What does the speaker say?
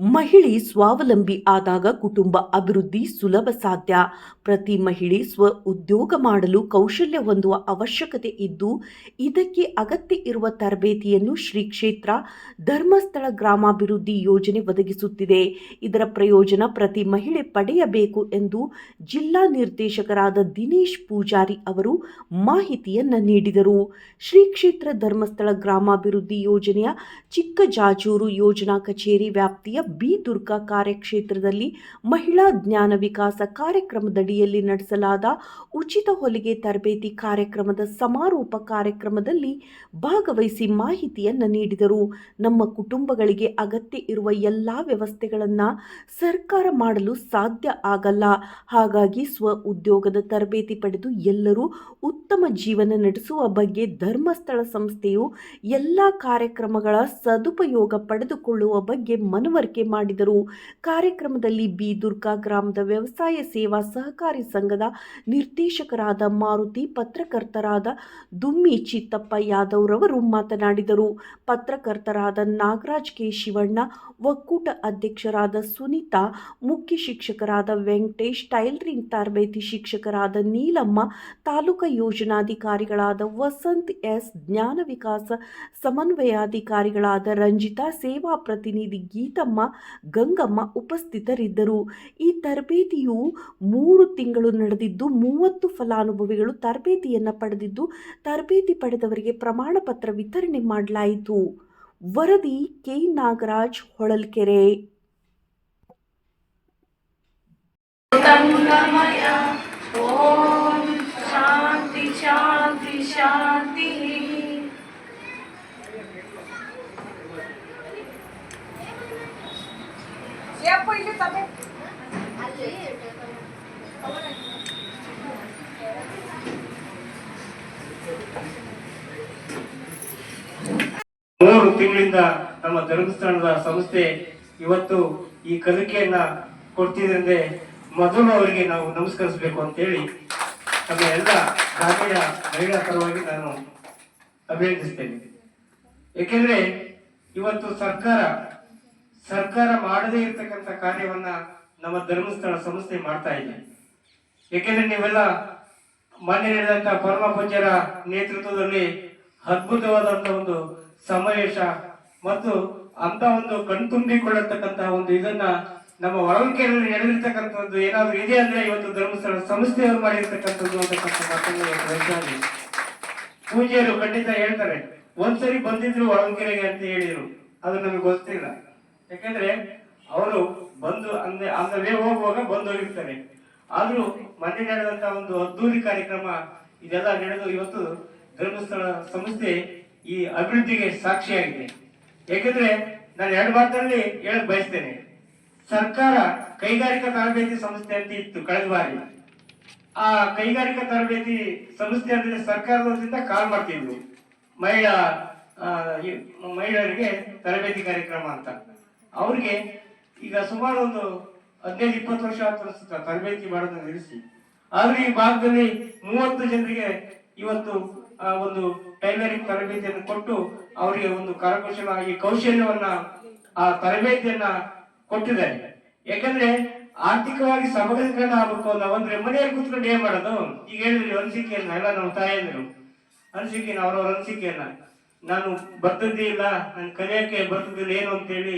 ಮಹಿಳೆ ಸ್ವಾವಲಂಬಿ ಆದಾಗ ಕುಟುಂಬ ಅಭಿವೃದ್ಧಿ ಸುಲಭ ಸಾಧ್ಯ. ಪ್ರತಿ ಮಹಿಳೆ ಸ್ವ ಉದ್ಯೋಗ ಮಾಡಲು ಕೌಶಲ್ಯ ಹೊಂದುವ ಅವಶ್ಯಕತೆ ಇದ್ದು, ಇದಕ್ಕೆ ಅಗತ್ಯ ಇರುವ ತರಬೇತಿಯನ್ನು ಶ್ರೀ ಕ್ಷೇತ್ರ ಧರ್ಮಸ್ಥಳ ಗ್ರಾಮಾಭಿವೃದ್ಧಿ ಯೋಜನೆ ಒದಗಿಸುತ್ತಿದೆ. ಇದರ ಪ್ರಯೋಜನ ಪ್ರತಿ ಮಹಿಳೆ ಪಡೆಯಬೇಕು ಎಂದು ಜಿಲ್ಲಾ ನಿರ್ದೇಶಕರಾದ ದಿನೇಶ್ ಪೂಜಾರಿ ಅವರು ಮಾಹಿತಿಯನ್ನು ನೀಡಿದರು. ಶ್ರೀ ಕ್ಷೇತ್ರ ಧರ್ಮಸ್ಥಳ ಗ್ರಾಮಾಭಿವೃದ್ಧಿ ಯೋಜನೆಯ ಚಿಕ್ಕಜಾಜೂರು ಯೋಜನಾ ಕಚೇರಿ ವ್ಯಾಪ್ತಿಯ ಬಿ ದುರ್ಗಾ ಕಾರ್ಯಕ್ಷೇತ್ರದಲ್ಲಿ ಮಹಿಳಾ ಜ್ಞಾನ ವಿಕಾಸ ಕಾರ್ಯಕ್ರಮದಡಿಯಲ್ಲಿ ನಡೆಸಲಾದ ಉಚಿತ ಹೊಲಿಗೆ ತರಬೇತಿ ಕಾರ್ಯಕ್ರಮದ ಸಮಾರೋಪ ಕಾರ್ಯಕ್ರಮದಲ್ಲಿ ಭಾಗವಹಿಸಿ ಮಾಹಿತಿಯನ್ನು ನೀಡಿದರು. ನಮ್ಮ ಕುಟುಂಬಗಳಿಗೆ ಅಗತ್ಯ ಇರುವ ಎಲ್ಲ ವ್ಯವಸ್ಥೆಗಳನ್ನು ಸರ್ಕಾರ ಮಾಡಲು ಸಾಧ್ಯ ಆಗಲ್ಲ. ಹಾಗಾಗಿ ಸ್ವ ಉದ್ಯೋಗದ ತರಬೇತಿ ಪಡೆದು ಎಲ್ಲರೂ ಉತ್ತಮ ಜೀವನ ನಡೆಸುವ ಬಗ್ಗೆ ಧರ್ಮಸ್ಥಳ ಸಂಸ್ಥೆಯು ಎಲ್ಲ ಕಾರ್ಯಕ್ರಮಗಳ ಸದುಪಯೋಗ ಪಡೆದುಕೊಳ್ಳುವ ಬಗ್ಗೆ ಮನವರಿಕೆ ಮಾಡಿದರು. ಕಾರ್ಯಕ್ರಮದಲ್ಲಿ ಬಿ. ದುರ್ಗಾ ಗ್ರಾಮದ ವ್ಯವಸಾಯ ಸೇವಾ ಸಹಕಾರಿ ಸಂಘದ ನಿರ್ದೇಶಕರಾದ ಮಾರುತಿ, ಪತ್ರಕರ್ತರಾದ ದುಮ್ಮಿ ಚಿತ್ತಪ್ಪ ಯಾದವ್ ರವರು ಮಾತನಾಡಿದರು. ಪತ್ರಕರ್ತರಾದ ನಾಗರಾಜ್ ಕೆ. ಶಿವಣ್ಣ, ಒಕ್ಕೂಟ ಅಧ್ಯಕ್ಷರಾದ ಸುನೀತಾ, ಮುಖ್ಯ ಶಿಕ್ಷಕರಾದ ವೆಂಕಟೇಶ್, ಟೈಲರಿಂಗ್ ತರಬೇತಿ ಶಿಕ್ಷಕರಾದ ನೀಲಮ್ಮ, ತಾಲೂಕಾ ಯೋಜನಾಧಿಕಾರಿಗಳಾದ ವಸಂತ್ ಎಸ್, ಜ್ಞಾನ ವಿಕಾಸ ಸಮನ್ವಯಾಧಿಕಾರಿಗಳಾದ ರಂಜಿತಾ, ಸೇವಾ ಪ್ರತಿನಿಧಿ ಗೀತಮ್ಮ ಗಂಗಮ್ಮ ಉಪಸ್ಥಿತರಿದ್ದರು. ಈ ತರಬೇತಿಯು ಮೂರು ತಿಂಗಳು ನಡೆದಿದ್ದು, ಮೂವತ್ತು ಫಲಾನುಭವಿಗಳು ತರಬೇತಿಯನ್ನು ಪಡೆದಿದ್ದು, ತರಬೇತಿ ಪಡೆದವರಿಗೆ ಪ್ರಮಾಣ ಪತ್ರ ವಿತರಣೆ ಮಾಡಲಾಯಿತು. ವರದಿ ಕೆ ನಾಗರಾಜ್ ಹೊಳಲ್ಕೆರೆ. ಮೂರು ತಿಂಗಳಿಂದ ನಮ್ಮ ಧರ್ಮಸ್ಥಾನದ ಸಂಸ್ಥೆ ಇವತ್ತು ಈ ಕಲಿಕೆಯನ್ನ ಕೊಡ್ತಿದ್ರೆ ಮೊದಲು ಅವರಿಗೆ ನಾವು ನಮಸ್ಕರಿಸಬೇಕು ಅಂತೇಳಿ ನಮ್ಮ ಎಲ್ಲ ಗ್ರಾಮೀಣ ಮಹಿಳಾ ಪರವಾಗಿ ನಾನು ಅಭಿನಂದಿಸ್ತೇನೆ. ಏಕೆಂದ್ರೆ ಇವತ್ತು ಸರ್ಕಾರ ಸರ್ಕಾರ ಮಾಡದೇ ಇರತಕ್ಕಂತ ಕಾರ್ಯವನ್ನ ನಮ್ಮ ಧರ್ಮಸ್ಥಳ ಸಂಸ್ಥೆ ಮಾಡ್ತಾ ಇದೆ ಏಕೆಂದ್ರೆ ನೀವೆಲ್ಲ ಮೊನ್ನೆ ನಡೆದಂತ ಪರಮ ಪೂಜ್ಯರ ನೇತೃತ್ವದಲ್ಲಿ ಅದ್ಭುತವಾದಂತ ಒಂದು ಸಮಾವೇಶ ಮತ್ತು ಅಂತ ಒಂದು ಕಣ್ತುಂಬಿಕೊಳ್ಳತಕ್ಕಂತ ಒಂದು ಇದನ್ನ ನಮ್ಮ ಹೊಳಲ್ಕೆರೆಯಲ್ಲಿ ನಡೆದಿರ್ತಕ್ಕಂಥದ್ದು ಏನಾದ್ರೂ ಇದೆ ಅಂದ್ರೆ ಇವತ್ತು ಧರ್ಮಸ್ಥಳ ಸಂಸ್ಥೆಯವರು ಮಾಡಿರ್ತಕ್ಕಂಥದ್ದು ಅಂತಕ್ಕಂಥ ಮಾತನ್ನು. ಪೂಜ್ಯರು ಖಂಡಿತ ಹೇಳ್ತಾರೆ, ಒಂದ್ಸರಿ ಬಂದಿದ್ರು ಹೊಳಲ್ಕೆರೆಗೆ ಅಂತ ಹೇಳಿದ್ರು, ಅದು ನಮಗೆ ಗೊತ್ತಿಲ್ಲ ಯಾಕಂದ್ರೆ ಅವರು ಬಂದು ಅಂದ್ರೆ ಅಂದ್ರೆ ಹೋಗುವಾಗ ಬಂದು ಹೋಗಿರ್ತಾರೆ. ಆದ್ರೂ ಮೊನ್ನೆ ನಡೆದಂತ ಒಂದು ಅದ್ದೂರಿ ಕಾರ್ಯಕ್ರಮ ಇದೆಲ್ಲ ನಡೆದು ಇವತ್ತು ಧರ್ಮಸ್ಥಳ ಸಂಸ್ಥೆ ಈ ಅಭಿವೃದ್ಧಿಗೆ ಸಾಕ್ಷಿಯಾಗಿದೆ. ಯಾಕಂದ್ರೆ ನಾನು ಎರಡು ಮಾತಲ್ಲಿ ಹೇಳಕ್ ಬಯಸ್ತೇನೆ. ಸರ್ಕಾರ ಕೈಗಾರಿಕಾ ತರಬೇತಿ ಸಂಸ್ಥೆ ಅಂತ ಇತ್ತು ಕಳೆದ ಬಾರಿ. ಆ ಕೈಗಾರಿಕಾ ತರಬೇತಿ ಸಂಸ್ಥೆ ಅಂದ್ರೆ ಸರ್ಕಾರದಿಂದ ಕಾಲ್ ಮಾಡ್ತಿದ್ವಿ ಮಹಿಳಾ ಮಹಿಳೆಯರಿಗೆ ತರಬೇತಿ ಕಾರ್ಯಕ್ರಮ ಅಂತ. ಅವ್ರಿಗೆ ಈಗ ಸುಮಾರು ಒಂದು ಹದಿನೈದು, ಇಪ್ಪತ್ತು ವರ್ಷ ಅನ್ಸುತ್ತೆ ತರಬೇತಿ ಮಾಡೋದನ್ನ ನಿಲ್ಲಿಸಿ ಆದ್ರೆ ಈ ಭಾಗದಲ್ಲಿ ಮೂವತ್ತು ಜನರಿಗೆ ಇವತ್ತು ಒಂದು ಟೈಲರಿಂಗ್ ತರಬೇತಿಯನ್ನು ಕೊಟ್ಟು ಅವರಿಗೆ ಒಂದು ಕರಕುಶಲ, ಈ ಕೌಶಲ್ಯವನ್ನ, ಆ ತರಬೇತಿಯನ್ನ ಕೊಟ್ಟಿದ್ದಾರೆ. ಯಾಕಂದ್ರೆ ಆರ್ಥಿಕವಾಗಿ ಸಬಲೀಕರಣ ಆಗ್ಬೇಕು ನಾವಂದ್ರೆ ಮನೆಯಲ್ಲಿ ಕೂತ್ಕೊಂಡು ಏನ್ ಮಾಡೋದು? ಈಗ ಹೇಳಿದ್ರಿ ಅನಿಸಿಕೆಯನ್ನ, ಎಲ್ಲ ನಮ್ಮ ತಾಯಂದ್ರು ಅನಿಸಿಕೆನ, ಅವರವರ ಅನಿಸಿಕೆಯನ್ನ. ನಾನು ಬರ್ತಿದ್ದಿಲ್ಲ ನಾನು ನನ್ ಬರ್ತಿದ್ದಿಲ್ಲ ಏನು ಅಂತೇಳಿ.